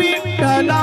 விட்டலா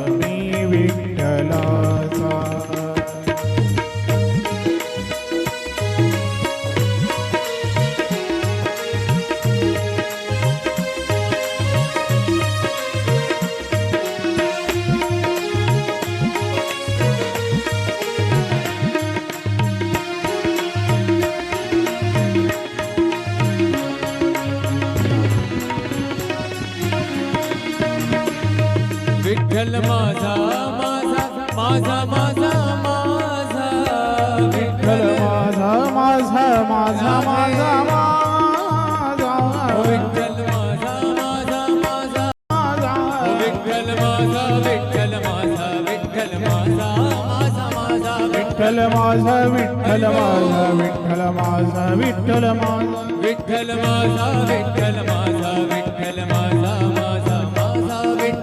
माझा माझा माझा विठ्ठल माझा माझा माझा माझा माझा विठ्ठल माझा माझा माझा माझा विठ्ठल माझा विठ्ठल माझा विठ्ठल माझा माझा माझा विठ्ठल माझा विठ्ठल माझा विठ्ठल माझा विठ्ठल माझा विठ्ठल माझा विठ्ठल माझा विठ्ठल माझा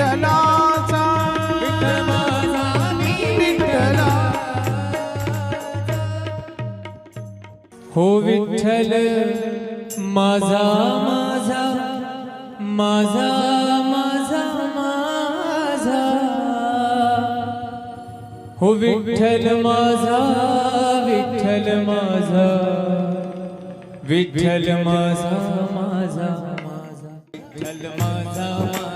विठ्ठलाचा. विठ्ठला. हो विठ्ठल माझा माझा माझा माझा माझा. हो विठ्ठल माझा विठ्ठल माझा. विठ्ठल माझा माझा माझा. विठ्ठल माझा